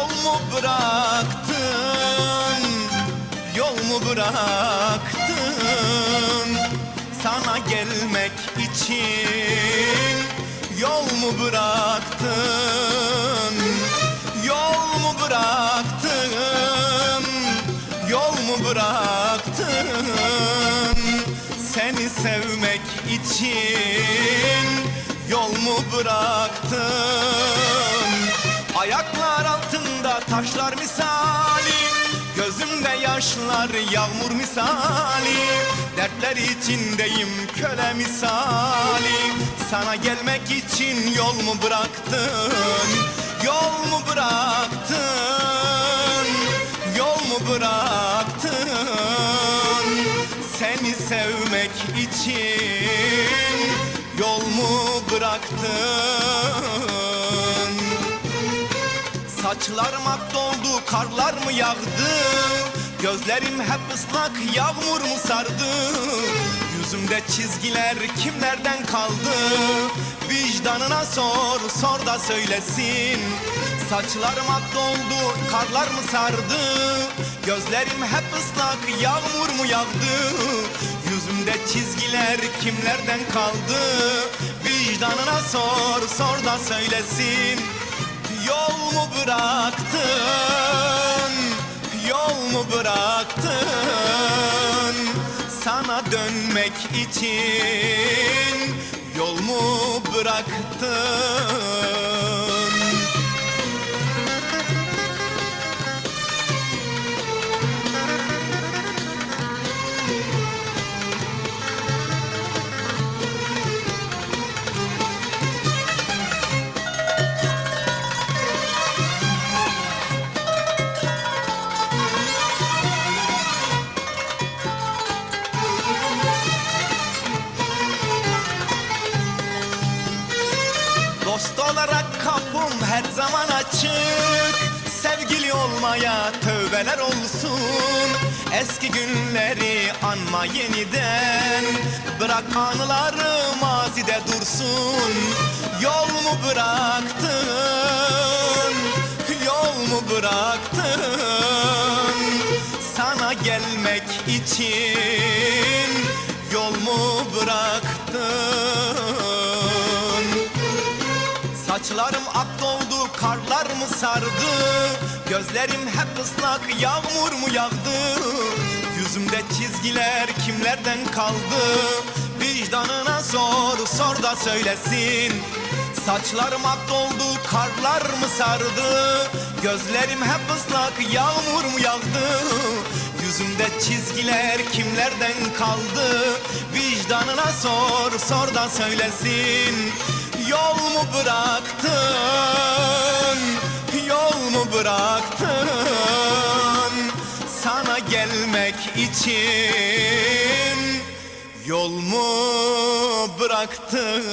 Yol mu bıraktın? Yol mu bıraktın? Sana gelmek için yol mu bıraktın? Yol mu bıraktın? Yol mu bıraktın? Seni sevmek için yol mu bıraktın? Ayaklar taşlar misali Gözümde yaşlar yağmur misali. Dertler içindeyim köle misali. Sana gelmek için yol mu bıraktın? Yol mu bıraktın? Yol mu bıraktın? Seni sevmek için Yol mu bıraktın Saçlarım ak doldu, karlar mı yağdı? Gözlerim hep ıslak, yağmur mu sardı? Yüzümde çizgiler kimlerden kaldı? Vicdanına sor, sor da söylesin Saçlarım ak doldu, karlar mı sardı? Gözlerim hep ıslak, yağmur mu yağdı? Yüzümde çizgiler kimlerden kaldı? Vicdanına sor, sor da söylesin Yol mu bıraktın? Yol mu bıraktın? Sana dönmek için yol mu bıraktın? Dost olarak kapım her zaman açık Sevgili olmaya tövbeler olsun Eski günleri anma yeniden Bırak anıları mazide dursun Yol mu bıraktın? Yol mu bıraktın? Sana gelmek için Yol mu bıraktın? Saçlarım ak doldu, karlar mı sardı? Gözlerim hep ıslak, yağmur mu yağdı? Yüzümde çizgiler kimlerden kaldı? Vicdanına sor, sor da söylesin Saçlarım ak doldu, karlar mı sardı? Gözlerim hep ıslak, yağmur mu yağdı? Yüzümde çizgiler kimlerden kaldı? Vicdanına sor, sor da söylesin Yol mu bıraktın? Yol mu bıraktın? Sana gelmek için yol mu bıraktın?